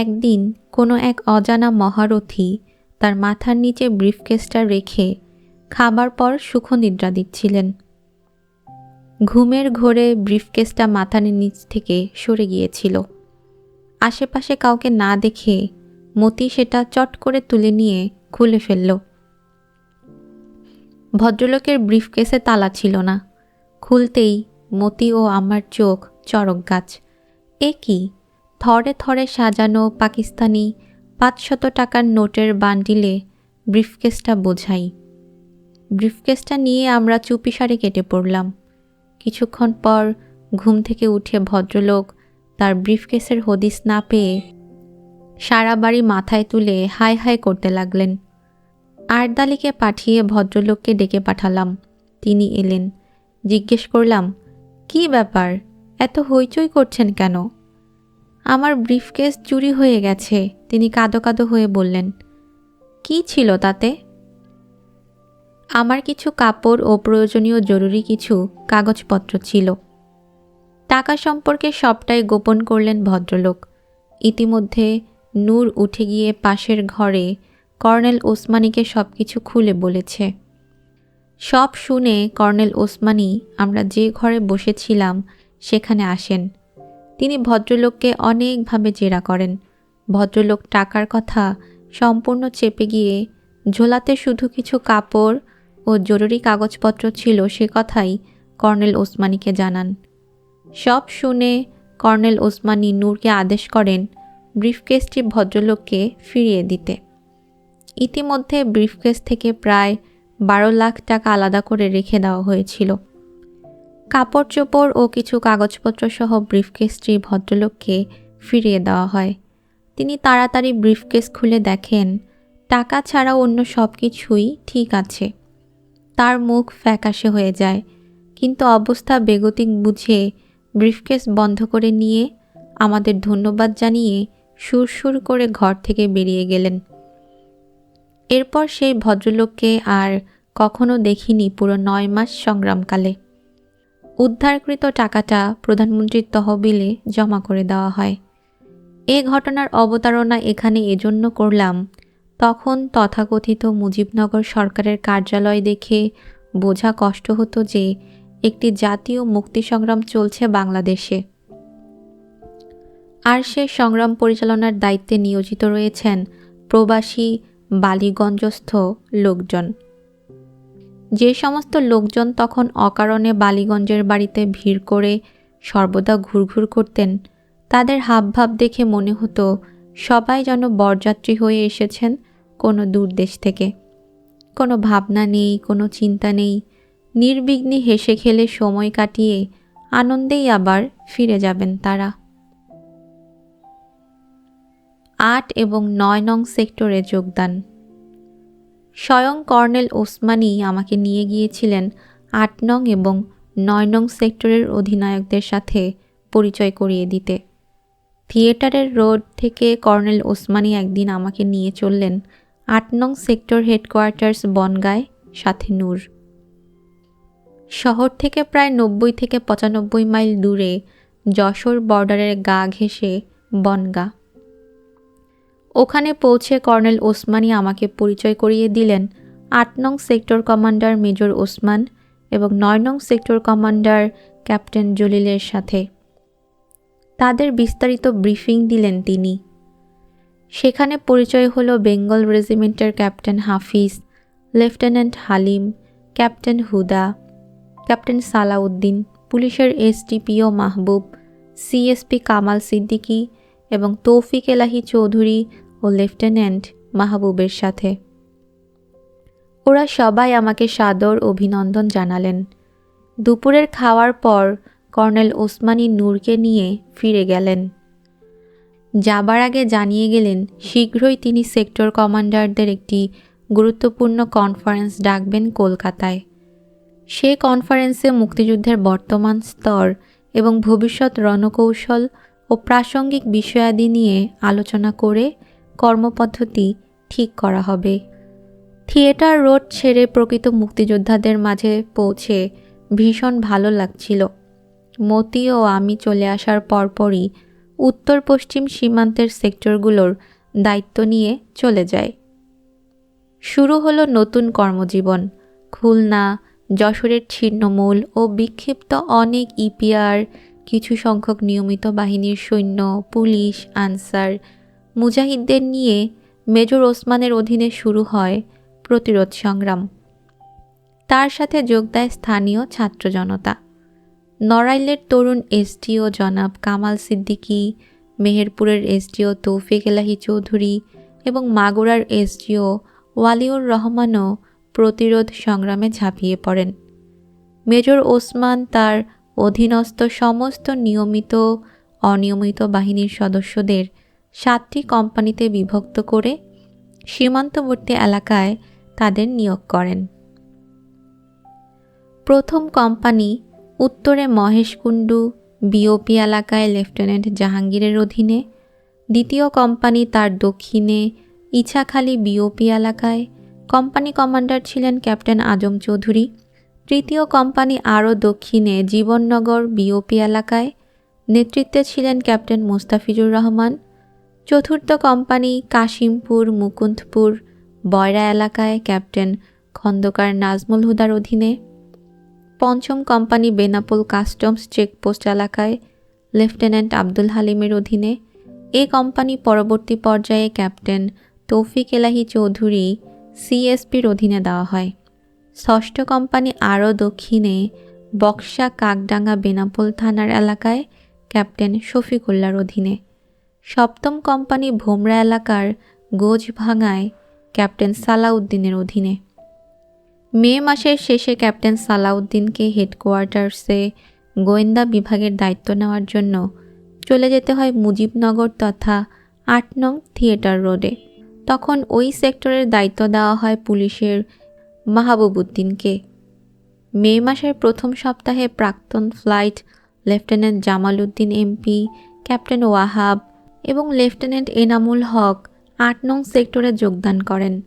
একদিন কোনো এক অজানা মহারথী তার মাথার নিচে ব্রিফকেসটা রেখে খাবার পর সুখনিদ্রা দিচ্ছিলেন। ঘুমের ঘোরে ব্রিফকেসটা মাথার নিচ থেকে সরে গিয়েছিল। আশেপাশে কাউকে না দেখে মতি সেটা চট করে তুলে নিয়ে খুলে ফেলল। ভদ্রলোকের ব্রিফকেসে তালা ছিল না। খুলতেই মতি ও আমার চোখ চরক গাছ। এ কি? থরে থরে সাজানো পাকিস্তানি পাঁচশত টাকার নোটের বান্ডিলে ব্রিফকেসটা বোঝাই। ব্রিফকেসটা নিয়ে আমরা চুপিসারে কেটে পড়লাম। কিছুক্ষণ পর ঘুম থেকে উঠে ভদ্রলোক তার ব্রিফকেসের হদিস না পেয়ে সারা বাড়ি মাথায় তুলে হাই হাই করতে লাগলেন। আরদালিকে পাঠিয়ে ভদ্রলোককে ডেকে পাঠালাম। তিনি এলেন। জিজ্ঞেস করলাম, কি ব্যাপার? এত হইচই করছেন কেন? আমার ব্রিফকেস চুরি হয়ে গেছে। তিনি কাঁদো কাঁদো হয়ে বললেন, কি ছিল তাতে? আমার কিছু কাপড় ও প্রয়োজনীয় জরুরি কিছু কাগজপত্র ছিল। টাকা সম্পর্কে সবটাই গোপন করলেন ভদ্রলোক। ইতিমধ্যে নূর উঠে গিয়ে পাশের ঘরে কর্নেল ওসমানীকে সব কিছু খুলে বলেছে। সব শুনে কর্নেল ওসমানী, আমরা যে ঘরে বসেছিলাম, সেখানে আসেন। তিনি ভদ্রলোককে অনেকভাবে জেরা করেন। ভদ্রলোক টাকার কথা সম্পূর্ণ চেপে গিয়ে ঝোলাতে শুধু কিছু কাপড় ও জরুরি কাগজপত্র ছিল সে কথাই কর্নেল ওসমানীকে জানান। সব শুনে কর্নেল ওসমানী নূরকে আদেশ করেন ব্রিফকেসটি ভদ্রলোককে ফিরিয়ে দিতে। ইতিমধ্যে ব্রিফকেস থেকে প্রায় বারো লাখ টাকা আলাদা করে রেখে দেওয়া হয়েছিল। কাপড় চোপড় ও কিছু কাগজপত্র সহ ব্রিফকেসটি ভদ্রলোককে ফিরিয়ে দেওয়া হয়। তিনি তাড়াতাড়ি ব্রিফকেস খুলে দেখেন, টাকা ছাড়া অন্য সব কিছুই ঠিক আছে। তার মুখ ফ্যাকাশে হয়ে যায়, কিন্তু অবস্থা বেগতিক বুঝে ব্রিফকেস বন্ধ করে নিয়ে আমাদের ধন্যবাদ জানিয়ে সুরসুর করে ঘর থেকে বেরিয়ে গেলেন। এরপর সেই ভদ্রলোককে আর কখনো দেখিনি পুরো নয় মাস সংগ্রামকালে। উদ্ধারকৃত টাকাটা প্রধানমন্ত্রীর তহবিলে জমা করে দেওয়া হয়। এ ঘটনার অবতারণা এখানে এজন্য করলাম, তখন তথাকথিত মুজিবনগর সরকারের কার্যালয় দেখে বোঝা কষ্ট হতো যে একটি জাতীয় মুক্তি সংগ্রাম চলছে বাংলাদেশে। আর সে সংগ্রাম পরিচালনার দায়িত্বে নিয়োজিত রয়েছেন প্রবাসী বালিগঞ্জস্থ লোকজন। যে সমস্ত লোকজন তখন অকারণে বালিগঞ্জের বাড়িতে ভিড় করে সর্বদা ঘুরঘুর করতেন, তাদের হাবভাব দেখে মনে হতো সবাই যেন বরযাত্রী হয়ে এসেছেন কোনো দূর দেশ থেকে। কোনো ভাবনা নেই, কোনো চিন্তা নেই, নির্বিঘ্নে হেসে খেলে সময় কাটিয়ে আনন্দেই আবার ফিরে যাবেন তারা। আট এবং নয় নং সেক্টরে যোগদান। স্বয়ং কর্নেল ওসমানী আমাকে নিয়ে গিয়েছিলেন আট নং এবং নয় নং সেক্টরের অধিনায়কদের সাথে পরিচয় করিয়ে দিতে। থিয়েটারের রোড থেকে কর্নেল ওসমানী একদিন আমাকে নিয়ে চললেন আট নং সেক্টর হেডকোয়ার্টার্স বনগায়, সাথে নূর। শহর থেকে প্রায় নব্বই থেকে পঁচানব্বই মাইল দূরে যশোর বর্ডারের গা ঘেঁষে বনগা। ওখানে পৌঁছে কর্নেল ওসমানী আমাকে পরিচয় করিয়ে দিলেন। আট নং সেক্টর কমান্ডার মেজর ওসমান এবং নয় নং সেক্টর কমান্ডার ক্যাপ্টেন জলিলের সাথে। তাদের বিস্তারিত ব্রিফিং দিলেন তিনি। সেখানে পরিচয় হলো Bengal রেজিমেন্টের captain Hafiz, lieutenant Halim, captain Huda, captain Salauddin, পুলিশের এসডিপিও মাহবুব, সিএসপি কামাল সিদ্দিকী এবং তৌফিক এলাহি চৌধুরী ও লেফটেন্যান্ট মাহবুবের সাথে। ওরা সবাই আমাকে সাদর অভিনন্দন জানালেন। দুপুরের খাওয়ার পর কর্নেল ওসমানী নূরকে নিয়ে ফিরে গেলেন। যাবার আগে জানিয়ে গেলেন, শীঘ্রই তিনি সেক্টর কমান্ডারদের একটি গুরুত্বপূর্ণ কনফারেন্স ডাকবেন কলকাতায়। সে কনফারেন্সে মুক্তিযুদ্ধের বর্তমান স্তর এবং ভবিষ্যৎ রণকৌশল ও প্রাসঙ্গিক বিষয়াদি নিয়ে আলোচনা করে কর্মপদ্ধতি ঠিক করা হবে। থিয়েটার রোড ছেড়ে প্রকৃত মুক্তিযোদ্ধাদের মাঝে পৌঁছে ভীষণ ভালো লাগছিল। মতি ও আমি চলে আসার পরপরই উত্তর পশ্চিম সীমান্তের সেক্টরগুলোর দায়িত্ব নিয়ে চলে যায় শুরু হলো নতুন কর্মজীবন। খুলনা, যশোরের ছিন্নমূল ও বিক্ষিপ্ত অনেক ইপিআর, কিছু সংখ্যক নিয়মিত বাহিনীর সৈন্য, পুলিশ, আনসার মুজাহিদদের নিয়ে মেজর ওসমানের অধীনে শুরু হয় প্রতিরোধ সংগ্রাম। তার সাথে যোগ দেয় স্থানীয় ছাত্র জনতা। নড়াইলের তরুণ এসডিও জনাব কামাল সিদ্দিকী, মেহেরপুরের এসডিও তৌফিক এলাহি চৌধুরী এবং মাগুরার এসডিও ওয়ালিউর রহমানও প্রতিরোধ সংগ্রামে ঝাঁপিয়ে পড়েন। মেজর ওসমান তার অধীনস্থ সমস্ত নিয়মিত, অনিয়মিত বাহিনীর সদস্যদের সাতটি কোম্পানিতে বিভক্ত করে সীমান্তবর্তী এলাকায় তাদের নিয়োগ করেন। প্রথম কোম্পানি উত্তরে মহেশকুণ্ডু বিওপি এলাকায় লেফটেন্যান্ট জাহাঙ্গীরের অধীনে। দ্বিতীয় কোম্পানি তার দক্ষিণে ইছাখালী বিওপি এলাকায়। কোম্পানি কমান্ডার ছিলেন ক্যাপ্টেন আজম চৌধুরী। তৃতীয় কোম্পানি আরও দক্ষিণে জীবননগর বিওপি এলাকায়। নেতৃত্বে ছিলেন ক্যাপ্টেন মোস্তাফিজুর রহমান। চতুর্থ কোম্পানি কাশিমপুর, মুকুন্দপুর, বয়রা এলাকায় ক্যাপ্টেন খন্দকার নাজমুল হুদার অধীনে। পঞ্চম কোম্পানি বেনাপোল কাস্টমস চেকপোস্ট এলাকায় লেফটেন্যান্ট আব্দুল হালিমের অধীনে। এ কোম্পানি পরবর্তী পর্যায়ে ক্যাপ্টেন তৌফিক এলাহি চৌধুরী সিএসপির অধীনে দেওয়া হয়। ষষ্ঠ কোম্পানি আরও দক্ষিণে বক্সা কাকডাঙ্গা বেনাপোল থানার এলাকায় ক্যাপ্টেন শফিকুল্লার অধীনে। সপ্তম কোম্পানি ভোমরা এলাকার গোজ ভাঙায় ক্যাপ্টেন সালাউদ্দিনের অধীনে। মে মাসের শেষে ক্যাপ্টেন সালাউদ্দিনকে হেডকোয়ার্টার্সে গোয়েন্দা বিভাগের দায়িত্ব নেওয়ার জন্য চলে যেতে হয় মুজিবনগর তথা আট নং থিয়েটার রোডে। তখন ওই সেক্টরের দায়িত্ব দেওয়া হয় পুলিশের মাহবুবুদ্দিনকে মে মাসের প্রথম সপ্তাহে প্রাক্তন flight lieutenant Jamal Uddin MP captain Wahab এবং লেফটেন্যান্ট এনামুল হক আট নং সেক্টরে যোগদান করেন।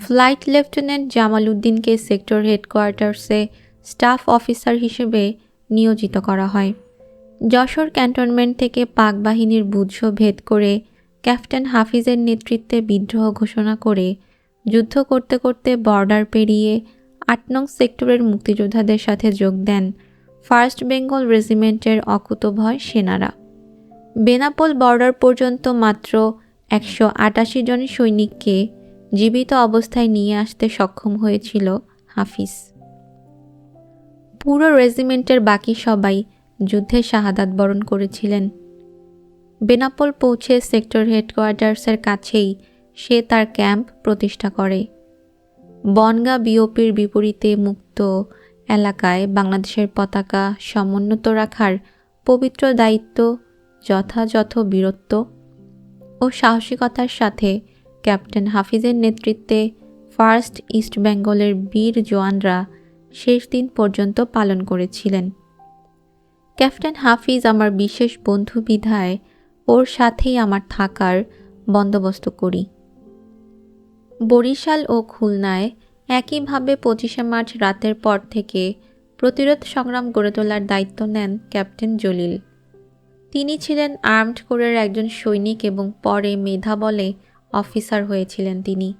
ফ্লাইট লেফটেন্যান্ট জামাল উদ্দিনকে সেক্টর হেডকোয়ার্টার্সে স্টাফ অফিসার হিসেবে নিয়োজিত করা হয়। যশোর ক্যান্টনমেন্ট থেকে পাক বাহিনীর বুঝ ভেদ করে ক্যাপ্টেন হাফিজের নেতৃত্বে বিদ্রোহ ঘোষণা করে যুদ্ধ করতে করতে বর্ডার পেরিয়ে আট নং সেক্টরের মুক্তিযোদ্ধাদের সাথে যোগ দেন ফার্স্ট বেঙ্গল রেজিমেন্টের অকুতভয় সেনারা। বেনাপোল বর্ডার পর্যন্ত মাত্র একশো আটাশি জন সৈনিককে জীবিত অবস্থায় নিয়ে আসতে সক্ষম হয়েছিল হাফিজ। পুরো রেজিমেন্টের বাকি সবাই যুদ্ধে শাহাদাত বরণ করেছিলেন। বেনাপোল পৌঁছে সেক্টর হেডকোয়ার্টার্সের কাছেই সে তার ক্যাম্প প্রতিষ্ঠা করে। বনগা বিওপির বিপরীতে মুক্ত এলাকায় বাংলাদেশের পতাকা সমুন্নত রাখার পবিত্র দায়িত্ব যথাযথ বীরত্ব ও সাহসিকতার সাথে ক্যাপ্টেন হাফিজের নেতৃত্বে ফার্স্ট ইস্ট বেঙ্গলের বীর জওয়ানরা শেষ দিন পর্যন্ত পালন করেছিলেন। ক্যাপ্টেন হাফিজ আমার বিশেষ বন্ধু বিধায় ওর সাথেই আমার থাকার বন্দোবস্ত করি। বরিশাল ও খুলনায় একইভাবে পঁচিশে মার্চ রাতের পর থেকে প্রতিরোধ সংগ্রাম গড়ে তোলার দায়িত্ব নেন ক্যাপ্টেন জলিল। তিনি ছিলেন আর্মড কোরের একজন সৈনিক এবং পরে মেধা বলে অফিসার হয়েছিলেন তিনি।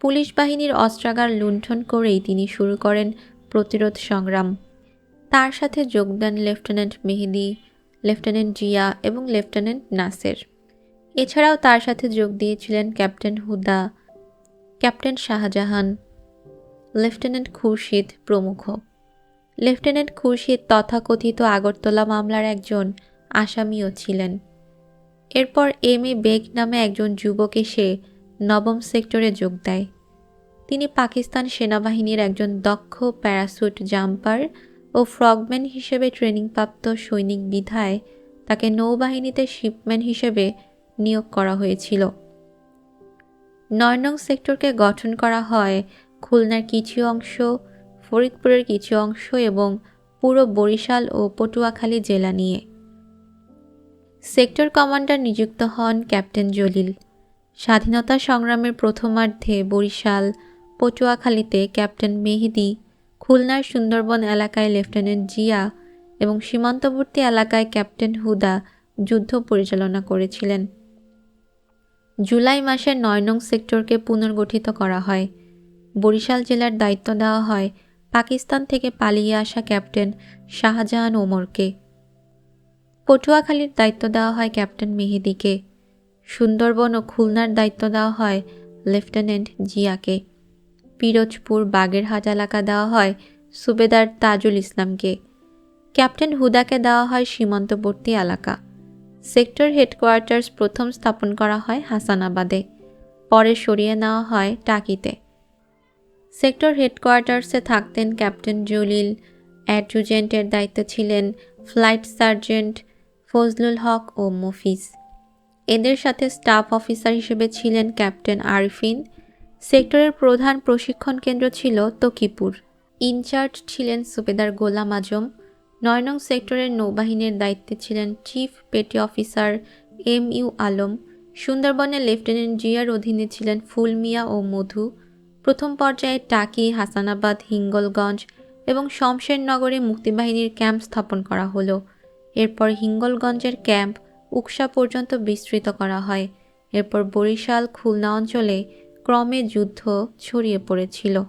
পুলিশ বাহিনীর অস্ত্রাগার লুণ্ঠন করেই তিনি শুরু করেন প্রতিরোধ সংগ্রাম। তার সাথে যোগ দেন লেফটেন্যান্ট মেহেদি, লেফটেন্যান্ট জিয়া এবং লেফটেন্যান্ট নাসের। এছাড়াও তার সাথে যোগ দিয়েছিলেন captain Huda, captain Shahjahan, lieutenant Khurshid প্রমুখ। লেফটেন্যান্ট খুরশিদ তথাকথিত আগরতলা মামলার একজন আসামিও ছিলেন। এরপর এম এ বেগ নামে একজন যুবক এসে নবম সেক্টরে যোগ দেয়। তিনি পাকিস্তান সেনাবাহিনীর একজন দক্ষ প্যারাসুট জাম্পার ও ফ্রগম্যান হিসেবে ট্রেনিংপ্রাপ্ত সৈনিক বিধায় তাকে নৌবাহিনীতে শিপম্যান হিসেবে নিয়োগ করা হয়েছিল। নয় নং সেক্টরকে গঠন করা হয় খুলনার কিছু অংশ, ফরিদপুরের কিছু অংশ এবং পুরো বরিশাল ও পটুয়াখালী জেলা নিয়ে। সেক্টর কমান্ডার নিযুক্ত হন ক্যাপ্টেন জলিল। স্বাধীনতা সংগ্রামের প্রথমার্ধে বরিশাল, পটুয়াখালীতে ক্যাপ্টেন মেহেদি, খুলনার সুন্দরবন এলাকায় লেফটেন্যান্ট জিয়া এবং সীমান্তবর্তী এলাকায় ক্যাপ্টেন হুদা যুদ্ধ পরিচালনা করেছিলেন। জুলাই মাসে নয় নং সেক্টরকে পুনর্গঠিত করা হয়। বরিশাল জেলার দায়িত্ব দেওয়া হয় পাকিস্তান থেকে পালিয়ে আসা ক্যাপ্টেন শাহজাহান ওমরকে। পটুয়াখালীর দায়িত্ব দেওয়া হয় ক্যাপ্টেন মেহেদিকে। সুন্দরবন ও খুলনার দায়িত্ব দেওয়া হয় লেফটেন্যান্ট জিয়াকে। পিরোজপুর বাগেরহাট এলাকা দেওয়া হয় সুবেদার তাজুল ইসলামকে। ক্যাপ্টেন হুদাকে দেওয়া হয় সীমান্তবর্তী এলাকা। সেক্টর হেডকোয়ার্টার্স প্রথম স্থাপন করা হয় হাসানাবাদে, পরে সরিয়ে নেওয়া হয় টাকিতে। সেক্টর হেডকোয়ার্টার্সে থাকতেন ক্যাপ্টেন জলিল, অ্যাডজুজেন্টের দায়িত্বে ছিলেন ফ্লাইট সার্জেন্ট ফজলুল হক ও মফিজ। এদের সাথে স্টাফ অফিসার হিসেবে ছিলেন ক্যাপ্টেন আরফিন। সেক্টরের প্রধান প্রশিক্ষণ কেন্দ্র ছিল তকিপুর। ইনচার্জ ছিলেন সুবেদার গোলাম আজম। নয় নং সেক্টরের নৌবাহিনীর দায়িত্বে ছিলেন chief petty officer M U Alam. সুন্দরবনের লেফটেন্যান্ট জিয়ার অধীনে ছিলেন ফুলমিয়া ও মধু। প্রথম পর্যায়ে টাকি, হাসানাবাদ, হিঙ্গলগঞ্জ এবং শমশেরনগরে মুক্তিবাহিনীর ক্যাম্প স্থাপন করা হলো। এরপর হিঙ্গলগঞ্জের ক্যাম্প উকসা পর্যন্ত বিস্তৃত করা হয়। এরপর বরিশাল, খুলনা অঞ্চলে ক্রমে যুদ্ধ ছড়িয়ে পড়েছিল।